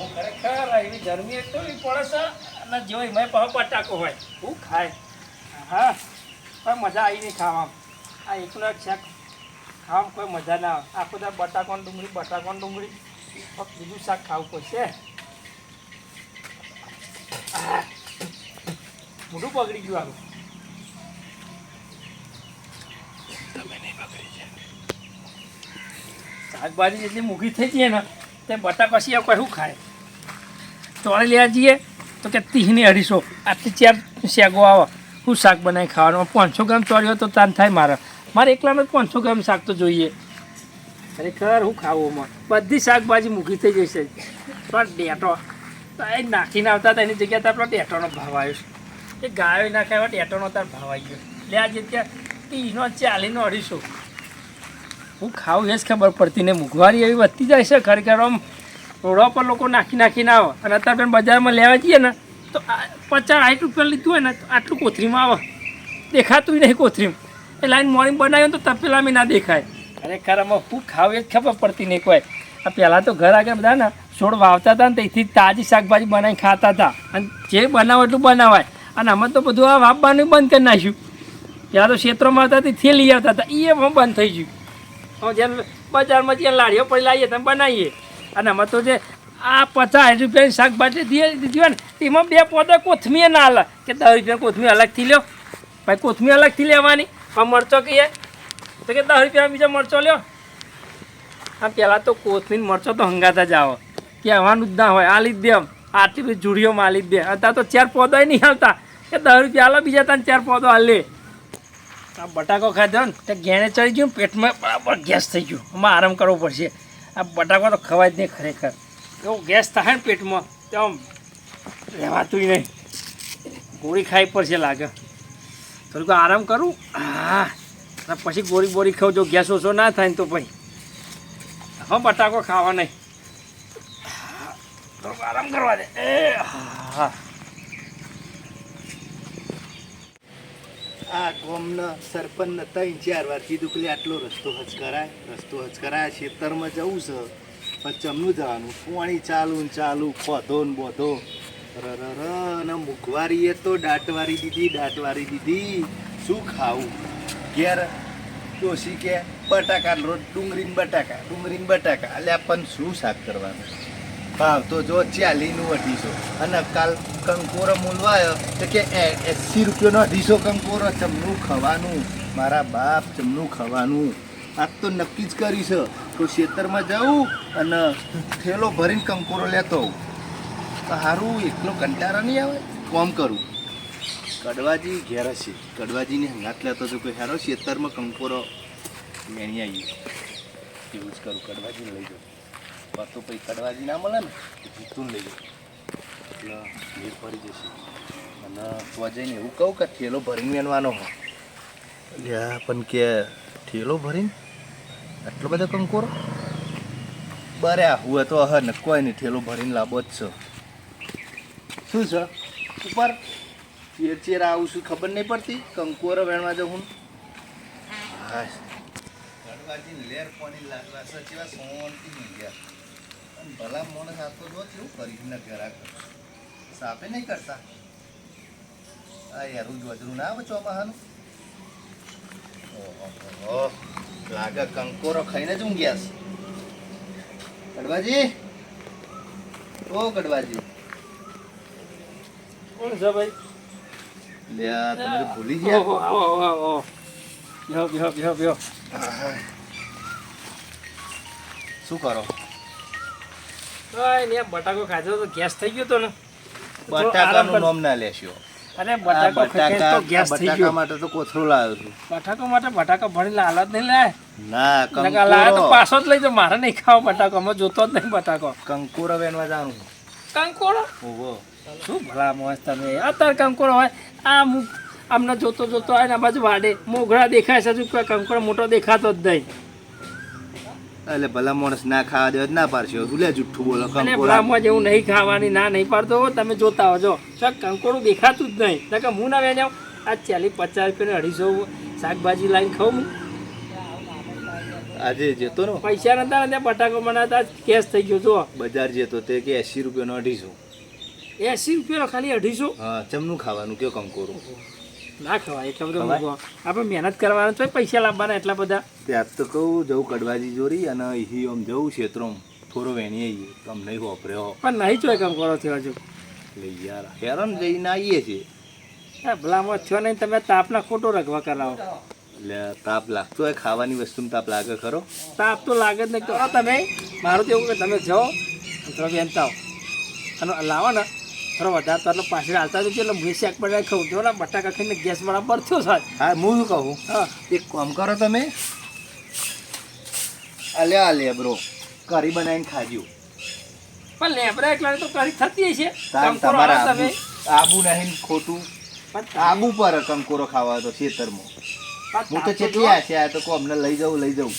આવું ખરેખર એવી ગરમી એટલી પડે છે અને જો એમાં બટાકો હોય. હું ખાય. હા પણ મજા આવી નહીં ખાવામાં. આ એકલો એક શાક ખાવામાં કોઈ મજા ના આવે. આખો બધા બટાકો ડુંગળી બટાકો ડુંગળી ફક્ત બીજું શાક ખાવું પડશે. મોઢું પકડી ગયું આનું. શાકભાજી જેટલી મૂકી થઈ જઈએ ને તે બટાકા સિવાય કોઈ શું ખાય? તોડે લેવા જઈએ તો કે તીહને અઢીસો. આટલી ચાર શેગો આવે. હું શાક બનાવી ખાવાનું. પાંચસો ગ્રામ ચોર્યો તો તાન થાય મારે. મારે એકલાને પાંચસો ગ્રામ શાક તો જોઈએ. ખરેખર હું ખાવું બધી શાકભાજી મૂકી થઈ જશે પણ ડેટો એ નાખીને આવતા હતા એની જગ્યાએ આપણો ડેટોનો ભાવ આવ્યો છે. એ ગાયો ના ખાવા ડેટોનો તાર ભાવ આવી ગયો. લે આજે ત્યાં ત્રીસનો ચાલીનો અઢીસો. હું ખાવું એ જ ખબર પડતી ને મોંઘવારી એવી વધતી જાય છે. ખરેખર આમ રોડા પર લોકો નાખી નાખીને આવે. અને અત્યારે પણ બજારમાં લેવા જઈએ ને, તો પચાસ સાઠ રૂપિયા લીધું હોય ને, તો આટલું કોથરીમાં આવે. દેખાતું નહીં કોથરીમાં એ લાઈન મોર્નિંગ બનાવ્યો તો તપેલામાં ના દેખાય. ખરેખર આમાં હું ખાવ એ ખબર પડતી નહીં કોઈ. આ પહેલાં તો ઘર આગળ બધા ને છોડ વાવતા હતા ને તેથી તાજી શાકભાજી બનાવી ખાતા હતા. અને જે બનાવો એટલું બનાવાય. અને અમે તો બધું આ વાપવાનું બંધ કરી નાખ્યું. ત્યાં તો ક્ષેત્રોમાં હતા, તે લઈ આવતા હતા. એ પણ બંધ થઈ ગયું. હવે જ્યારે બજારમાં જ્યાં લાડીઓ પડી લાવીએ, તમે બનાવીએ. અને અમે તો જે આ પચાસ રૂપિયાની શાકભાજી દીધી દીધી ને એમાં બે પોતા કોથમીર ના હાલે કે દસ રૂપિયા કોથમીર અલગથી લ્યો. ભાઈ, કોથમીર અલગથી લેવાની. આ મરચો કહીએ તો કે દસ રૂપિયા બીજો મરચો લ્યો. આમ પહેલાં તો કોથમીર મરચો તો હંગાતા જ આવો. કહેવાનું જ ના હોય. આ લીધ દે આમ. આટલી બધી જુડીઓમાં આ લીધ દે. અત્યારે તો ચાર પોદા નહીં આવતા. કે દસ રૂપિયા હાલો બીજા ત્રણ ચાર પોદો હાલે આ બટાકો ખાધો ને, તે ઘેણે ચડી ગયું પેટમાં બરાબર ગેસ થઈ ગયું. આમાં આરામ કરવો પડશે. આ બટાકો તો ખવાય જ નહીં ખરેખર. એવો ગેસ થાય ને પેટમાં તો આમ રહેવાતું નહીં. ગોળી ખાઈ પડશે લાગે. થોડુંક આરામ કરું. હા. પછી ગોળી બોરી ખાઉં, જો ગેસ ઓછો ના થાય ને તો ભાઈ હા, બટાકો ખાવા નહીં. થોડુંક આરામ કરવા દે. એ, હા. આ ગોમના સરપંચને ત્રણ ચાર વાર કીધું કે આટલો રસ્તો હચકરાય, રસ્તો હજ કરાય ખેતરમાં જવું છે, પણ ચમનું જવાનું. પાણી ચાલુ ને ચાલુ ખોધો ને બોધો. રર અને મુખવારીએ તો દાંટવારી દીધી દાંટવારી દીધી. શું ખાવું? ઘેર ડોસી કે બટાકા રોજ ડુંગળીને બટાકા ડુંગળીને બટાકા. એટલે પણ શું શાક કરવાનું? ભાવ તો જો ચાલીનું અઢીસો. અને કાલ કંકોરો મૂલવાયો તો કે એંસી રૂપિયાનો અઢીસો કંકોરો, ચમનું ખાવાનું. મારા બાપ ચમનું ખાવાનું. આજ તો નક્કી જ કરી છે. તો ખેતરમાં જાઉં અને થેલો ભરીને કંકોરો લેતો આવું. સારું એકલો કંટારો નહીં આવે? કોમ કરું. કડવાજી ઘેર છે કડવાજીની હંગાત લેતો હતો કોઈ હારો ખેતરમાં કંકોરો મેણી આવી એવું જ કરું. કડવાજીને લઈ જાઉં. તો પછી કડવાજી ના મળે ને જીતું લઈ જાય એટલે એ પડી જશે. અને તો જઈને એવું કહું કે થેલો ભરીને વેણવાનો હોય. એટલે પણ કે થેલો ભરીને? આટલો બધો કંકોરો? બરે હું તો હ ને કોઈ નહીં થેલો ભરીને લાવો જ છો. શું છે? ઉપર ચેર ચેર આવું છું ખબર નહીં પડતી? કંકોરો વેણવા જાઉં હું. લેર પાણી લાગવા સચિવા સોનથી ગયા અને ભલા માણસ આ તો જો કેવું કરીને ઘરાક સાપે નહીં કરતા? આ યારું જોજરું ના આવે ચોમાહાનું? ઓહો લાગે કંકોરો ખાઈને જ ઊંઘ્યા છે. કડવાજી? ઓ કડવાજી. કોણ છે ભાઈ? લે તમે ભૂલી ગયા? આવો આવો આવો બેહો બેહો બેહો બેહો. શું કરો? બટાકો ખાધો તો ગેસ થઈ ગયો તો ને. બટાકાનું નામ ના લેશો. અરે બટાકો ગેસ થઈ ગયો. માટે તો લાવ્યો છું. બટાકો માટે બટાકો ભણી લાલ જ નહીં લાય. ના લાય તો પાછો જ લઈ જાઓ. મારે નહીં ખાવો બટાકો. અમે જોતો જ નહીં બટાકો. કંકોરો વેણવા જવાનું કંકોડો ઓહો શું ભલા મોજ તમે. અત્યારે કંકોડો હોય. આ મુ આમને જોતો જોતો આ બાજુ વાડે. મોઘરા દેખાય છે હજુ મોટો દેખાતો જ નહીં. એટલે ભલા માણસ ના ખાવા દેવા ના પાડશો. તું લે જુઠ્ઠું બોલો અને જેવું નહીં ખાવાની ના નહીં પાડતો તમે જોતા હો જો. સર કંકોડું દેખાતું જ નહીં. નકર હું ના વેચાવ આ ચાલી પચાસ રૂપિયા અઢીસો શાકભાજી લાવીને ખાઉં આજે જતો ને પૈસા નતા ને બટાકો બનાવતા કેશ થઈ ગયો જો. બજાર જતો તે કે એસી રૂપિયાનો અઢીસો. એસી રૂપિયાનો ખાલી અઢીસો? હા ચમનું ખાવાનું કયો કંકોરો ના ખવાય એટલા બધા. આપણે મહેનત કરવાના તો પૈસા લાવવાના એટલા બધા. ત્યાં તો કહું જવું કડવાજી જોરી અને અહીં આમ જવું ક્ષેત્રોમ. થોડો વેણી આવીએ. તો અમ નહીં વાપર્યો. પણ નહીં ચોય કામ કરો થયો હજુ. લઈ યાર હેરાન જઈને આવીએ છીએ. આ ભલામાં થયો નહીં તમે તાપના ખોટો રગવા કરાવો. એટલે તાપ લાગતો હોય ખાવાની વસ્તુમાં તાપ લાગે ખરો? તાપ તો લાગે જ નહીં. કરો તમે મારું તો એવું કે તમે જાઓ તમે આવો. અને લાવો ને. થોડો વધારે તો એટલે પાછળ હાલતા જજો એટલે હું શેક બનાવી ખાઉં તો ને બટાકા ખાઈને ગેસ બરાબર થયો સાહેબ. હા હું શું કહું? હા. એક કામ કરો તમે. અલ્યા અલ્યા બ્રો કરી બનાવીને ખાજો. પણ લેબરા એકલા તો કરી થતી કંકોરો તમારે તમે. આબુ નહીં ખોટું. આબુ પર કંકોરો ખાવા તો ખેતરમાં. હું તો ચેટલી. આશે આ તો કો અમને લઈ જવું લઈ જવું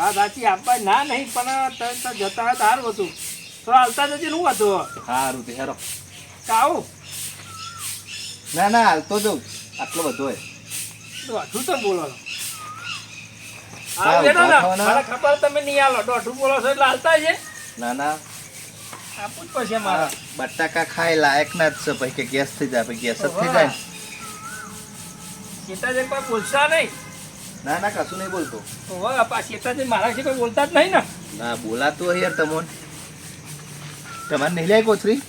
હા સાચી આપવા ના નહીં પણ જતા હતા સારું હતું. થોડા હાલતા જજે હું હતું સારું તે હેરો. આવું ના ના હાલ તો આટલો બધો હોય. દોઢું તો બોલો ખબર તમે નહીં આલો. દોઢું બોલો છો એટલે હાલતા છે? ના ના. જ પડશે મારે બટાકા ખાય લાયક ના જ છે પછી કે ગેસ થઈ જાય પછી ગેસ જ થઈ જાય ને. સીતાજી કોઈ બોલશા નહીં. ના ના કશું નહીં બોલતો. ઓહો, આ સીતાજી મારા કોઈ બોલતા જ નહીં ને. ના બોલાતો યાર તમોન. તમારે નહીં લે કોથરી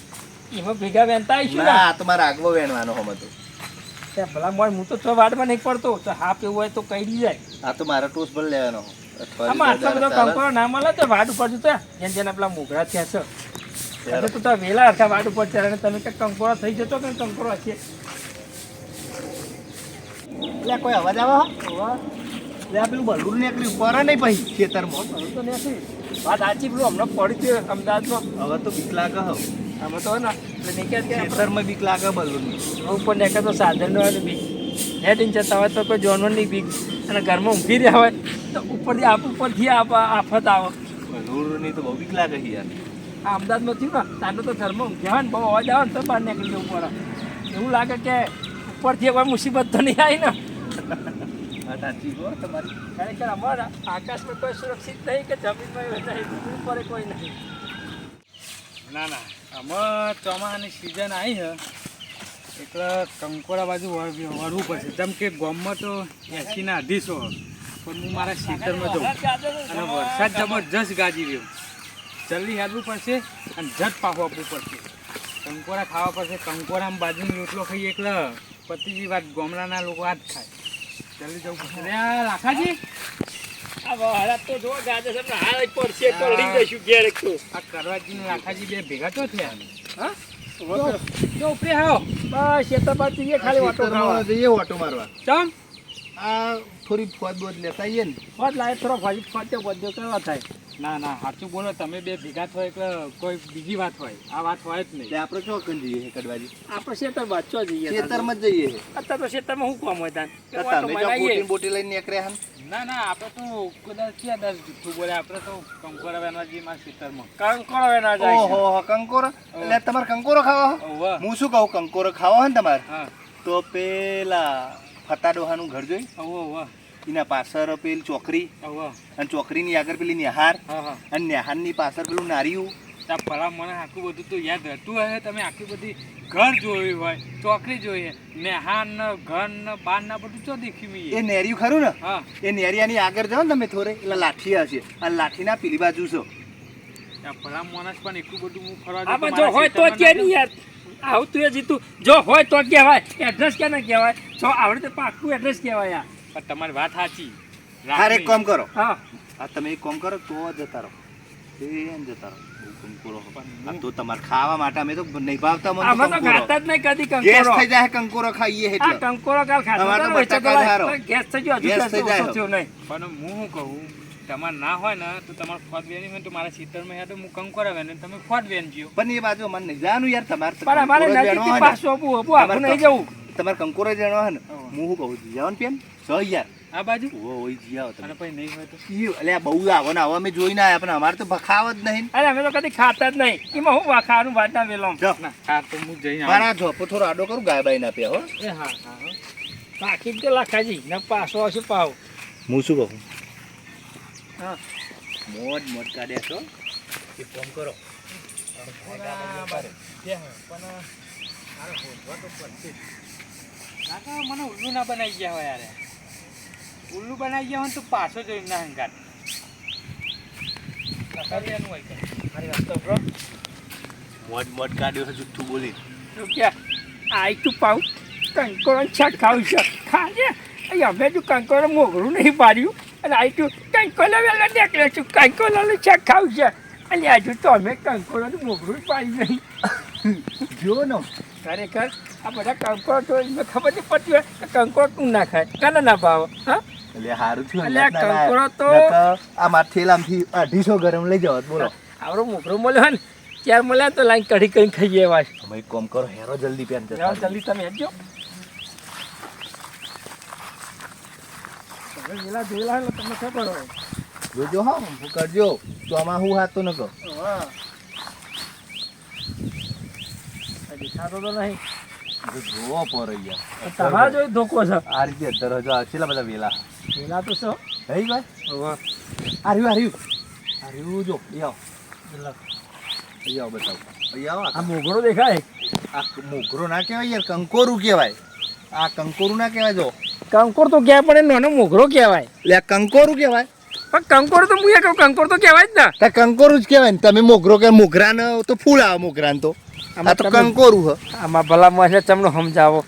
એમાં ભેગા વહેતા આવીશું ના? ને આ તમારે આગવો વેણવાનો હમ હતું. ત્યાં ભલા મોય હું તો છ વાડમાં નહીં પડતો. તો હાફ એવું હોય તો કહી દી જાય. આ તો મારા ટોસ પર લેવાનો આમાં આટલો બધો કંકોડો ના મળે તો વાડ ઉપર જતો. જેમ જેને પેલા મોગરા થયા છે. ચાલે. એટલે તો તમે વેલા હરખા વાડ ઉપર ને તમે કે કંકોડો થઈ જતો કે કંકોડો છે? એટલે કોઈ અવાજ આવે એટલે પેલું બલૂન નીકળ્યું. પર નહીં પછી ખેતરમાં. તો નથી વાત સાચી પેલું હમણાં પડી છે અમદાવાદમાં. હવે તો બીક લાગે હવ. આમાં તો ને ખેતરમાં બીક લાગે બલૂન. ઉપર નીકળે તો સાધનનો હોય હેડ બીક. હેડીને જતા હોય તો કોઈ જાનવરની બીક. અને ઘરમાં ઊંઘી રહ્યા હોય તો ઉપરથી આપ ઉપરથી આપ આફત આવે. બલૂનની તો બહુ બીક લાગે યાર. આ અમદાવાદમાં થયું ને તારે તો ઘરમાં ઊંઘ્યા હોય ને બહુ અવાજ આવે ને તો બહાર નીકળી જવું પડે. એવું લાગે કે ઉપરથી કોઈ મુસીબત તો નહીં આવી ને. સાચી હો તમારી. અમારા આકાશમાં કોઈ સુરક્ષિત નહીં કે જમીનમાં નહીં ઉપર કોઈ નહીં. ના ના. આમાં ચોમાસાની સિઝન આવી છે. એટલે કંકોડા બાજુ વળ- વળવું પડશે. જેમ કે ગામમાં તો એસીના અઢીસો પણ હું મારા ખેતરમાં જઉં. અને વરસાદ જબરજસ્ત ગાજી રહ્યો. જલ્દી હેડવું પડશે અને ઝટ પાકું આપવું પડશે. કંકોડા ખાવા પડશે. કંકોડામાં બાજુનો રોટલો ખાઈએ એટલે પતિજી વાત ગામડાના લોકો આ જ ખાય. જલ્દી જવું પડશે. લાખાજી. આ તો જો ગાજર છે હાલ પડશે તો લઈ ઘેર એક તો. આ કરવાજી ને લાખાજી બે ભેગા તો થયા હા? જો ઉપરે આવો. બસ શેતાબાદ જઈએ ખાલી ઓટો ખાવા. જઈએ ઓટો મારવા. ચમ? આ થોડી ફોજ બોજ લેતા આવીએ ને. ફોટ લાવે થોડો ફરી ફોટ્યો બધો કરવા થાય. ના ના સાચું બોલો તમે બે ભેગા થયો એટલે કોઈ બીજી વાત હોય. આ વાત હોય જ નહીં. આપડે આપણે કરી જઈએ કડવાજી? આપણે શેતરબાદ ચો જઈએ. ખેતરમાં જ જઈએ અત્યારે તો શેતરમાં શું કામ હોય તાન. બોટી બોટી લઈને નીકળ્યા હન ના ના આપણે તો કદાચ ક્યાં દસ જુઠ્ઠું બોલે આપણે તો કંકોરા બેનર્જી માં ખેતરમાં કંકોડો એના ઓહો કંકોરો? એટલે તમારે કંકોરો ખાવા હું? શું કહું કંકોરો ખાવા હોય ને તમારે? તો પેલા ફતા ડોહાનું ઘર જોઈ? ઓવા એના પાછળ પેલી ચોકરી અને ચોકરીની આગળ પેલી નિહાર. અને નિહારની પાછળ પેલું નારિયું. ત્યાં ભલા મને આખું બધું તો યાદ રહેતું હશે તમે આખી બધી ઘર જોયું હોય ચોકડી જોઈએ ને હાન ને ઘર ને બાર ના બધું ચો દેખી મી. એ નેરિયું ખરું ને? હા. એ નેરિયાની આગળ જાઓ ને તમે થોડે એટલે લાઠી હશે આ લાઠીના પેલી બાજુ છો. ત્યાં ભલા માણસ પણ એટલું બધું હું ફરવા જો હોય તો કે ના નહીં યાર આવું તું એ જીતું જો હોય તો કહેવાય એડ્રેસ કે ના કહેવાય? જો આવડે તો પાક્કું એડ્રેસ કહેવાય યાર પણ તમારી વાત સાચી. હારે એક કામ કરો. હા. આ તમે એક કામ કરો તો જતા રહો. એમ જતા રહો. કંકોરો આ તો તમારે ખાવા માટે અમે તો નહીં ભાવતા મને તો તો કંકોરો. ખાતા જ નહીં કદી ગેસ થઈ જાય કંકોરો ખાઈએ આ કંકોરો કાલ ખાતો તો હતો ને, બટાકા એટલે જ હારો. તો ગેસ થઈ ગયો ગેસ ગેસ થઈ જાય ઓછો થયો નહીં. પણ હું શું કહું? તમારે ના હોય ને તો તમારે ખોટ વેની હોય તો મારા હું કંકોરા વેને તમે ખોટ વેનજો પણ એ બાજુ મને નહીં જવાનું યાર તમારે પણ અમારે. પાછું આપવું આપવું નહીં જવું. તમારે કંકોરો જ વેણવો ને હું. શું કહું જાવ ને પેન સો યાર. આ બાજુ? ઓ ઓય જી આવો તમે. પછી નહીં હોય તો? ઈ, અલ્યા બહુ આવો ને હવે અમે જોઈ ના આવ્યા પણ અમારે તો ભખાવ જ નહીં. અરે અમે તો કદી ખાતા જ નહીં. એમાં હું વાખારું વાટા વેલો જો. ના હા તો હું જઈને આવું. મારા જો થોડો આડો કરું ગાય બાઈ ના પ્યા હો. એ હા હા હો. બાકી તો લાખાજી ને પાછો આવશે પાવ હું શું કહું? હા. મોજ મોજ કાઢ્યા છો એક ફોન કરો. પણ મને ઉલ્લુ ના બનાવી ગયા હોય યાર. ઉલ્લુ બનાવી ગયા હોય તો પાછો જોઈ ના હંકાર મોટ મોજ કાઢ્યો છે જુઠ્ઠું બોલી. આઈ તું પાઉં કંકોરો છાક ખાવું છે. ખાજે અહીં અમે તું કંકોરો મોઘરું નહીં પાડ્યું. અને આઈ તું કંકોરો વેલા નીકળે છું. કંકોરાનું છાક ખાવું છે. અને હજુ તો અમે કંકોરાનું મોઘરું પાડ્યું નહીં. જો ને. ખરેખર આ બધા કંકોરો તો એમને ખબર નહીં પડતી હોય કે કંકોરો તું ના ખાય. કાના ના ભાવ? હા? એટલે થયું તો- આ મારા થેલામાંથી અઢીસો ગરમ લઈ જાવ બોલો. મોઘરો મળ્યો ને ત્યાર મળ્યા તો લાઈન કઢી કઈ ખાઈએ છે અમે કરો હેરો જલ્દી પેન જલ્દી તમે હેડજો તમે પેલા જોયેલા ને તમને ખબર હોય જોજો હા હું કરજો. ચોમા હું હાથ તો ન કહો દેખાતો તો નહીં. જોવો પર યાર તમારા જોઈ ધોકો છે. આ રીતે અધર હજો બધા વેલા? પેલા તો શું? રહી ભાઈ? આર્યું આર્યું આર્યું જો અહીં આવો. અહીં આવો બતાવો. આવો આ મોઘરો દેખાય? આ મોગરો ના કહેવાય યાર કંકોરું કહેવાય. આ કંકોરું ના કહેવાય જો. કંકોર તો ક્યાં પણ નાનો મોઘરો કહેવાય. આ કંકોરું કહેવાય. પણ કંકોર તો હું કહું કંકોર તો કહેવાય જ ને. તો કંકોરું જ કહેવાય ને તમે મોગરો કે મોગરા તો ફૂલ આવે મોગરા તો. આ તો કંકોરું હ. આમાં ભલા મને તમને સમજાવો.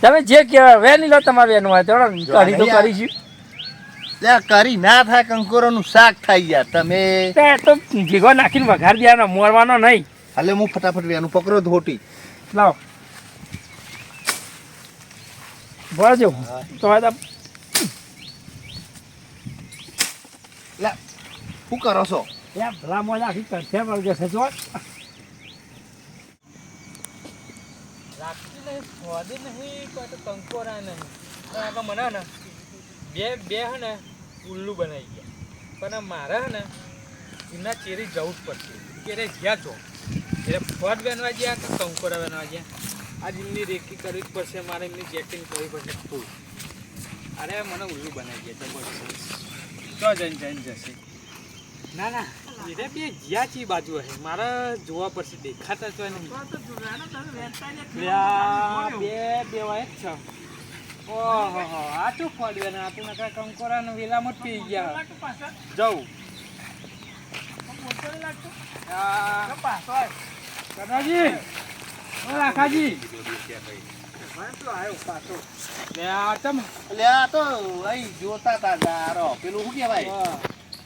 તમે જે કહેવાય વેની લો તમારે વેનું હોય તો કરી તો કરીશું ત્યાં કરી ના થાય કંકોરોનું શાક થાય યાર તમે તે ભીગો નાખીને વઘાર દેવાનો મોરવાનો નહીં. હાલે હું ફટાફટ વેનું પકડો ધોટી. લાવ. ભરજો તો લે શું કરો છો? ભલા મોજા આખી કંઠે પર જશે જો. લાગતી નહીં સ્વાદે નહીં, કોઈ તો કંકોરા નહીં. પણ આગળ મને બે બે હે ને ઉલ્લુ બનાવી ગયા. પણ મારે હે ને એમના ચેરી જવું જ પડશે. કે જ્યાં છો એટલે ફળ બનવા ગયા કે કંકોરા બનવા ગયા? આજ એમની રેકી કરવી જ પડશે, મારે એમની ચેકિંગ કરવી પડશે ફૂલ. અરે મને ઉલ્લુ બનાવી ગયા જબરદસ્ત જો જઈને જઈને જશે. ના ના. એને બે જ્યાંથી બાજુ હશે મારે જોવા પડશે દેખાતા તો નહીં બે બે વાય જ છે. ઓહો હો આ તો ફળ્યો ને આ તો નકરા કંકોરા ને વેલા મત પી ગયા. જવું એટલે તો અહીં જોતા તા પેલું શું કહેવાય?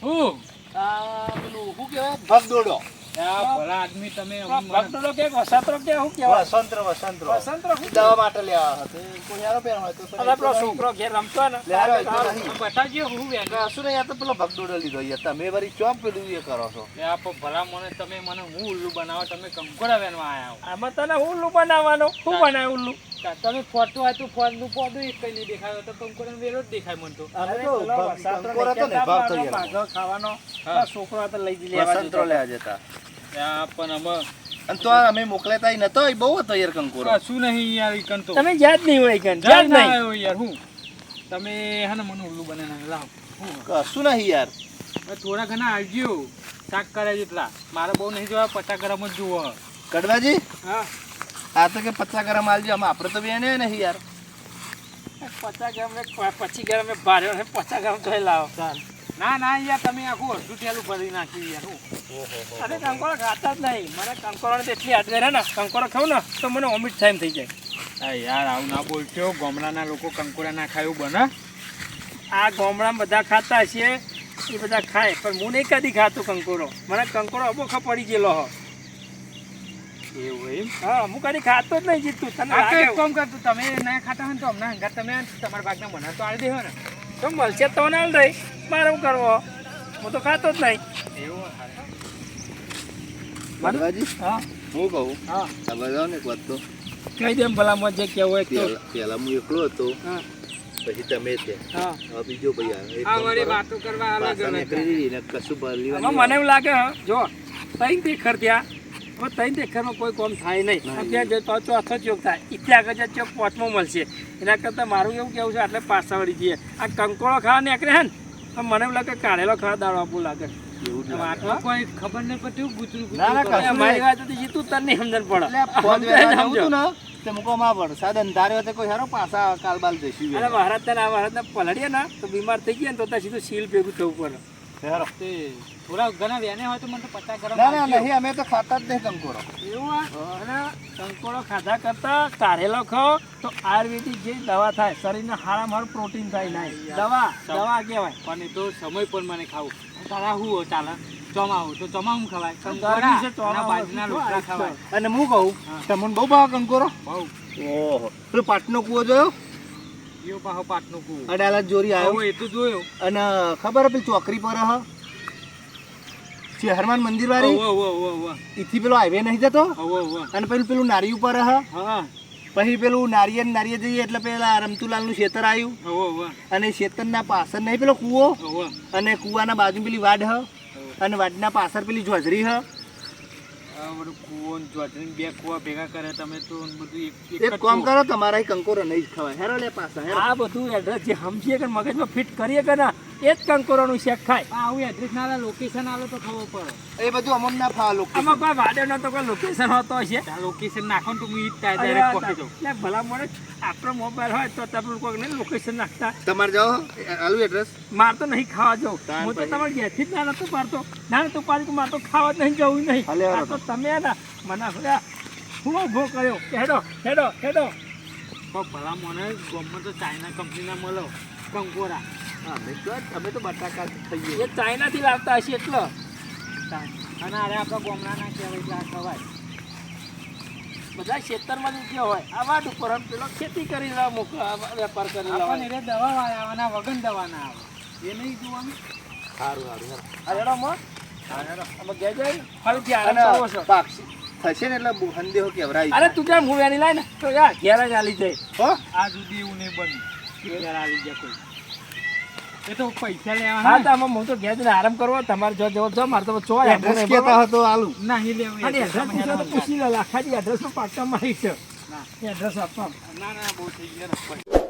હું? પેલું શું કહેવાય? ભગદોડો. ભલા આદમી તમે અમને મને- કે વસંતરો કે શું કહેવાય? વસંત્ર વસંત્ર. વસંતરો દવા માટે લેવા હતા કોઈ યારો પહેરવા હોય તો અને આપણો છોકરો ઘેર રમતો ને હું નહીં. આ તો પેલો ભગદોડો લીધો યાર તમે વરી ચોપ પેલું એ કરો છો? પણ ભલા મને તમે મને હું ઉલ્લુ બનાવો? તમે કંકોડા વેણવા આયા આમાં તને ઉલ્લુ બનાવવાનો? શું બનાવે ઉલ્લુ? તમે ફોટો હોય તો ફોનનું ફોટો એક કઈ નહીં દેખાયો. તો કંકોડા વેલો જ દેખાય મને તો. અમે તો પેલો ભગ- વસંતરો કંકોરો હતો ને, ભાવ તો કહેતા, ખાવાનો. હા. છોકરો આ લઈ જ લેવા વસંત્રો લેવા જતા. પણ અમે અને તો અમે મોકલેતા નતો એ બહુ હતો યાર કંકોરો. શું નહીં યાર તો તમે યાદ નહીં હોય કન યાદ નહીં. આવ્યો યાર હું? તમે હે ને મને ઉલ્લુ બનાવીને લાવ. કશું નહીં યાર. થોડા ઘણા આવજો. શાક કરે જેટલા. મારે બહુ નહીં જોવા પચાસ ગ્રામ જ જુઓ. કડવાજી? હા. આ તો કે પચાસ ગ્રામ આલજો આમાં આપણે તો બેને નહીં યાર. પચાસ ગ્રામ પછી પચીસ ગ્રામ ભારે પચાસ ગ્રામ તો લાવો. ના ના યાર તમે આખું અડધું થેલું ભરી નાખ્યું યાર અરે કંકોડો ખાતા જ નહીં. મને કંકોડો ને એટલી આદવેર ને કંકોડો ખાઉં ને તો મને વોમિટ થાય થઈ જાય. હા યાર આવું ના બોલશો. ગામડાના લોકો કંકોરા ના ખાયું બને. આ ગામડામાં બધા ખાતા છે એ બધા ખાય પણ હું નહીં કદી ખાતો કંકોડો. મને કંકોડો અબોખા પડી ગયેલો હો. એવું એમ? હા હું કદી ખાતો જ નહીં જીતું તને એક કામ કરતું તમે ના ખાતા હોય તો તમે તમારા ભાગના મને તો આલી દેવો ને. તો મળશે તો ના દઈ મારે શું કરવો? હું તો ખાતો જ નહીં. એવું હા. હું કહું? હા. આ બધા ને એક વાત તો. કહી દે ભલા જે કહેવું હોય પેલા હું એકલો હતો. હા. પછી તમે છે. હા. બીજો ભાઈ. આ વળી વાતો કરવા અલગ અલગ નીકળી જઈએ ને કશું ભરલી મને એવું લાગે હા જો કઈ દેખર ત્યાં હવે ત્રણ દેખરમાં કોઈ કોમ થાય નહીં. ત્યાં જો તો ચોથો ચોક થાય. એટલે આગળ જે ચોક પાંચમો મળશે. એના કરતાં મારું એવું કેવું છે આટલે પાછા વળી જઈએ. આ કંકોળો ખાવા નીકળે હે ને મને એવું લાગે કાઢેલો ખાવા દાડો આપવું લાગે. કોઈ ખબર નહીં પડતી ગુતરું મારી વાત હતી જીતું તને નહીં સમજણ પડે. તે મૂકો માં વરસાદ અંધાર્યો તે કોઈ હેરો પાછા કાલબાલ જઈશું. અરે તને આ ને પલળીએ ને તો બીમાર થઈ ગયા ને તો ત્યાં સીધું સીલ ભેગું થવું પડે. હેરો. તે થોડા ઘણા વેને હોય તો મને તો પચાસ ગ્રામ ના ના નહીં અમે તો ખાતા જ નહીં કંકોરો એવું અને કંકોડો ખાધા કરતા ખાઓ તો આયુર્વેદિક જે દવા થાય શરીરને હારામ હારું પ્રોટીન થાય ના દવા દવા કહેવાય. પણ એ તો સમય પર મને ખાવું. તારા હું ચાલે? ચોમાવું તો ચોમાવું ખવાય. કંકોરા રોટલા ખવાય. અને હું કહું તમને બહુ ભાવ કંકોરો? બહુ. ઓહો. પેલો પાટનો કૂવો જોયો? એવો પાછો પાટનું કૂવું. અડાલા જોરી આવ્યો હવે એ જોયો. અને ખબર પેલી ચોકરી પર હ? હનુમાન મંદિર વાળી? ઈથી પેલો હાઈવે નહીં જતો? અને પેલું પેલું નારી ઉપર હ? હા. પછી પેલું નારિયેળ નારિયેળ જઈએ એટલે પેલા રમતુલાલનું ખેતર આવ્યું અને ખેતર ના પાછળ નહીં પેલો કુવો? અને કુવાના બાજુ પેલી વાડ હ? અને વાડના પાછળ પેલી જોજરી હ? બધું કૂવો ને જ્વાજરી ને બે કૂવા ભેગા કરે તમે તો બધું એક કામ કરો તમારા કંકોરો નહીં જ ખવાય. હેરો લે પાછા આ બધું એડ્રેસ જે સમજીએ કે મગજમાં ફિટ કરીએ કે ના એ જ કંકોરોનું શેક ખાય. આ આવું એડ્રેસ ના આલે લોકેશન આવે તો ખબર પડે. એ બધું અમમ ના ફાવે લોકેશન આમાં કોઈ વાડેનો તો કોઈ લોકેશન હોતો હશે. આ લોકેશન નાખો તો હું ઈ ડાયરેક્ટ પહોંચી જાઉં. એટલે ભલા મળે આપણો મોબાઈલ હોય તો તમે કોઈ નહીં લોકેશન નાખતા. તમારે જાઓ આલુ એડ્રેસ માર તો નહીં ખાવા જાઉં હું તો. તમારે ઘેરથી જ ના નતો પાડતો. ના તો પાડી માર તો ખાવા જ નહીં જવું નહીં. હાલે તો તમે ના મને હું ઊભો કર્યો. હેડો હેડો હેડો. ભલા મને ગમે તો ચાઇના કંપનીના મળો કંકોરા. અમે તો બટાકા જ ખાઈએ ચાઇનાથી લાવતા હશે એટલો. અને અરે આપણા ગોમડાના કહેવાય આ ખવાય. બધા ખેતરમાં જ હોય. આ વાડ ઉપર પેલો ખેતી કરી લે મોકલા વેપાર કરી લે આપણને દવા આવવાના વગર દવા આવે. એ નહીં જોવાનું? સારું સારું હેરો. આ હેડો મો. અમે આરામ કરવો છે. થશે ને એટલે હંદેહો કેવરાય. અરે તું ત્યાં મૂવ્યાની લાય ને? તો યાર ઘેર જ આલી જાય હો? આ જુદી એવું નહીં બન્યું. ઘેર આવી જાય કોઈ. એ તો પૈસા હા તો આમાં હું તો ઘેર જઈને આરામ કરવો તમારે જો જવાબ જો મારે તો ચો એડ્રેસ કેતા હતો આલુ નહીં લેવું એડ્રેસ તમે પૂછો તો પૂછી લે લાખાજી એડ્રેસ નો પાટો મારી છે. એડ્રેસ આપવા ના ના બહુ થઈ ગયા ને.